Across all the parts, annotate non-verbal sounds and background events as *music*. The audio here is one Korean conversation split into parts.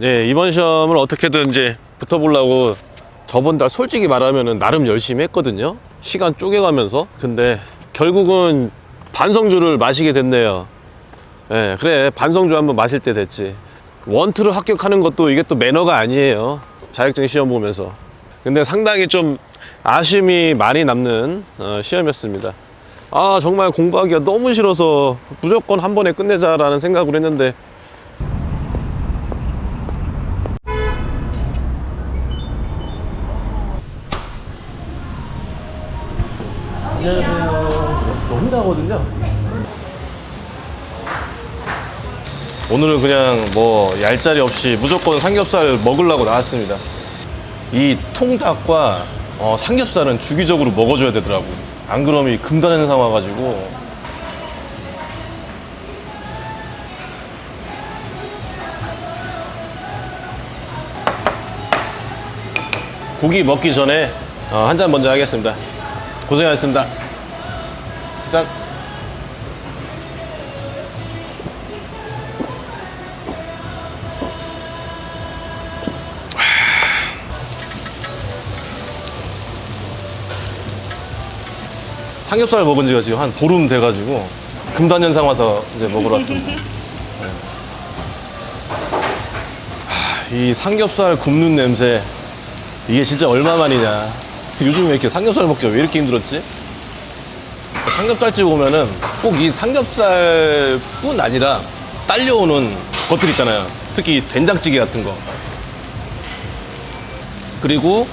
네, 이번 시험을 어떻게든 이제 붙어보려고 저번 달 솔직히 말하면 나름 열심히 했거든요. 시간 쪼개가면서. 근데 결국은 반성주를 마시게 됐네요. 예, 그래. 반성주 한번 마실 때 됐지. 원투를 합격하는 것도 이게 또 매너가 아니에요. 자격증 시험 보면서. 근데 상당히 좀 아쉬움이 많이 남는 어, 시험이었습니다. 아, 정말 공부하기가 너무 싫어서 무조건 한 번에 끝내자라는 생각을 했는데 안녕하세요. 저 혼자거든요. 오늘은 그냥 뭐 얄짤이 없이 무조건 삼겹살 먹으려고 나왔습니다. 이 통닭과 어, 삼겹살은 주기적으로 먹어줘야 되더라고. 안 그러면 이 금단 현상 와가지고 고기 먹기 전에 어, 한잔 먼저 하겠습니다. 고생하셨습니다. 짠. 삼겹살 먹은 지가 지금 한 보름 돼가지고 금단현상 와서 이제 먹으러 왔습니다. *laughs* 네. 하, 이 삼겹살 굽는 냄새 이게 진짜 얼마만이냐. 요즘에 이렇게 삼겹살 먹기가 왜 이렇게 힘들었지? 삼겹살집 오면은 꼭 이 삼겹살뿐 아니라 딸려오는 것들 있잖아요. 특히 된장찌개 같은 거. 그리고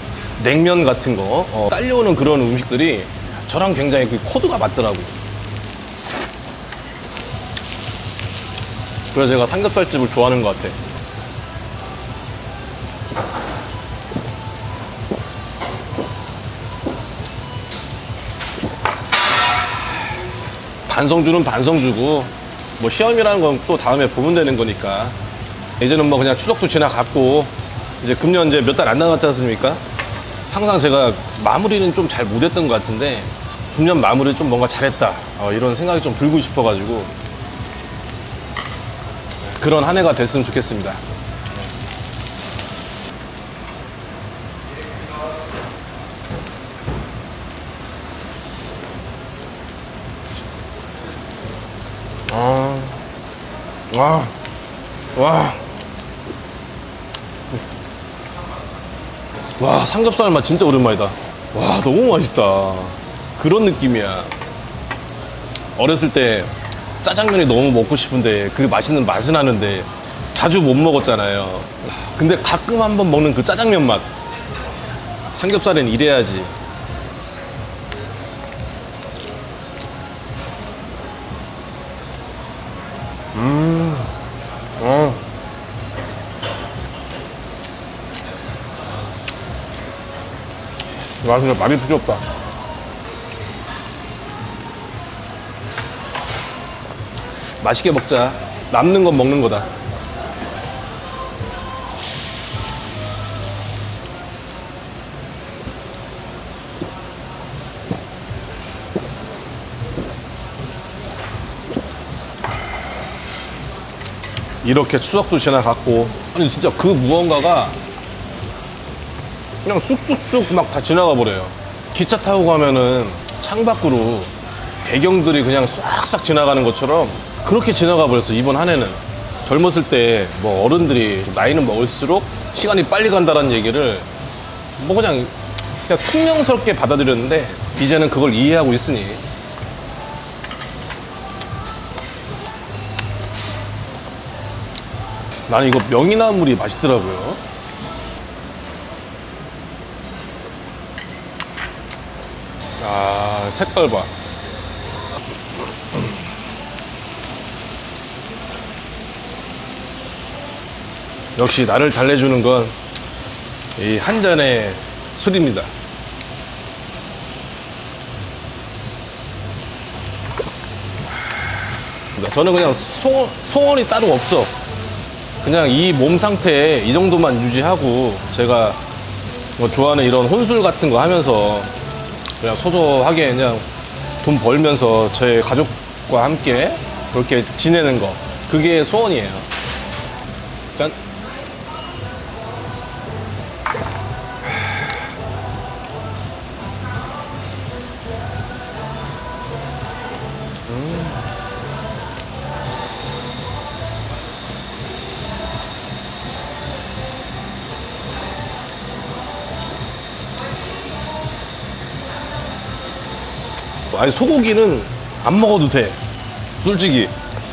냉면 같은 거. 어, 딸려오는 그런 음식들이 저랑 굉장히 그 코드가 맞더라고요. 그래서 제가 삼겹살집을 좋아하는 것 같아. 반성주는 반성주고 뭐 시험이라는 건 또 다음에 보면 되는 거니까 이제는 뭐 그냥 추석도 지나갔고 이제 금년 이제 몇 달 안 남았지 않습니까? 항상 제가 마무리는 좀 잘 못했던 것 같은데 금년 마무리 좀 뭔가 잘했다 어, 이런 생각이 좀 들고 싶어가지고 그런 한 해가 됐으면 좋겠습니다. 와, 와. 와, 삼겹살 맛 진짜 오랜만이다. 와, 너무 맛있다. 그런 느낌이야. 어렸을 때 짜장면이 너무 먹고 싶은데 그 맛있는 맛은 나는데 자주 못 먹었잖아요. 근데 가끔 한번 먹는 그 짜장면 맛. 삼겹살은 이래야지. 와, 진짜 필요 없다. 맛있게 먹자. 남는 건 먹는 거다. 이렇게 추석도 지나갔고 아니 진짜 그 무언가가 그냥 쑥쑥쑥 막 다 지나가 버려요. 기차 타고 가면은 창밖으로 배경들이 그냥 싹싹 지나가는 것처럼 그렇게 지나가 버렸어 이번 한 해는. 젊었을 때 뭐 어른들이 나이는 먹을수록 시간이 빨리 간다는 얘기를 뭐 그냥 그냥 퉁명스럽게 받아들였는데 이제는 그걸 이해하고 있으니. 나는 이거 명이나물이 맛있더라고요. 아, 색깔 봐. 역시 나를 달래주는 건 이 한 잔의 술입니다. 저는 그냥 소, 소원이 따로 없어. 그냥 이 몸 상태에 이 정도만 유지하고 제가 뭐 좋아하는 이런 혼술 같은 거 하면서 그냥 소소하게 그냥 돈 벌면서 저희 가족과 함께 그렇게 지내는 거 그게 소원이에요. 짠. 아니 소고기는 안 먹어도 돼. 솔직히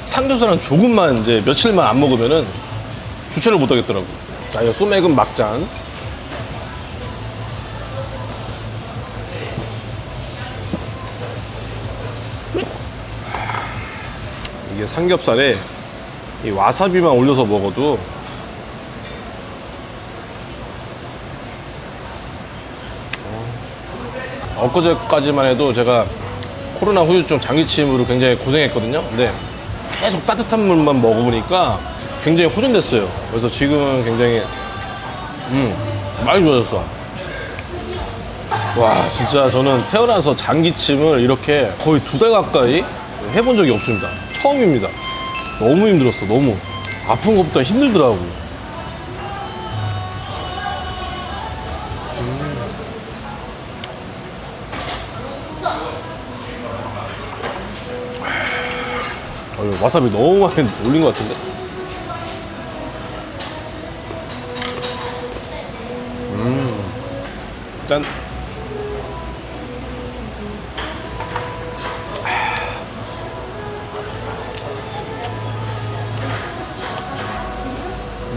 삼겹살은 조금만 이제 며칠만 안 먹으면은 주체를 못 하겠더라고. 자, 이거 소맥은 막잔. 이게 삼겹살에 이 와사비만 올려서 먹어도 엊그제까지만 해도 제가 코로나 후유증 장기침으로 굉장히 고생했거든요. 근데 계속 따뜻한 물만 먹어보니까 굉장히 호전됐어요. 그래서 지금은 굉장히 음 많이 좋아졌어. 와 진짜 저는 태어나서 장기침을 이렇게 거의 두 달 가까이 해본 적이 없습니다. 처음입니다. 너무 힘들었어. 너무 아픈 것보다 힘들더라고. 어, 와사비 너무 많이 올린 것 같은데? 음, 짠.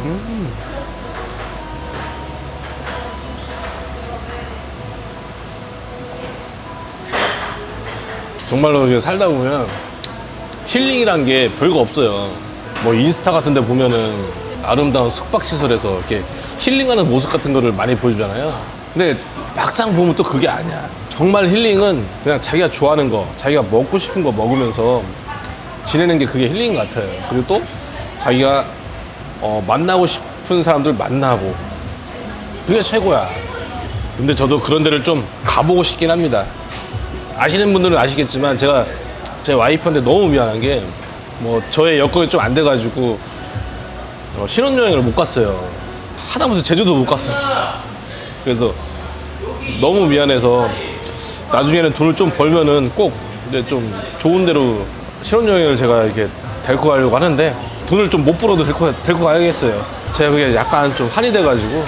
음. 정말로 살다 보면 힐링이란 게 별거 없어요. 뭐 인스타 같은 데 보면은 아름다운 숙박시설에서 이렇게 힐링하는 모습 같은 거를 많이 보여주잖아요. 근데 막상 보면 또 그게 아니야. 정말 힐링은 그냥 자기가 좋아하는 거, 자기가 먹고 싶은 거 먹으면서 지내는 게 그게 힐링인 것 같아요. 그리고 또 자기가 어, 만나고 싶은 사람들 만나고 그게 최고야. 근데 저도 그런 데를 좀 가보고 싶긴 합니다. 아시는 분들은 아시겠지만 제가 제 와이프한테 너무 미안한 게 뭐 저의 여건이 좀 안 돼가지고 어, 신혼여행을 못 갔어요. 하다못해 제주도 못 갔어요. 그래서 너무 미안해서 나중에는 돈을 좀 벌면은 꼭 이제 좀 좋은 데로 신혼여행을 제가 이렇게 데리고 가려고 하는데 돈을 좀 못 벌어도 데리고, 데리고 가야겠어요. 제가 그게 약간 좀 한이 돼가지고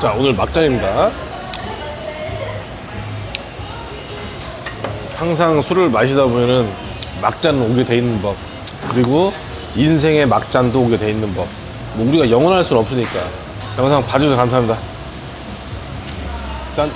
자 오늘 막잔입니다. 항상 술을 마시다 보면은 막잔 오게 돼 있는 법 그리고 인생의 막잔도 오게 돼 있는 법뭐 우리가 영원할 수는 없으니까 영상 봐주셔서 감사합니다. 짠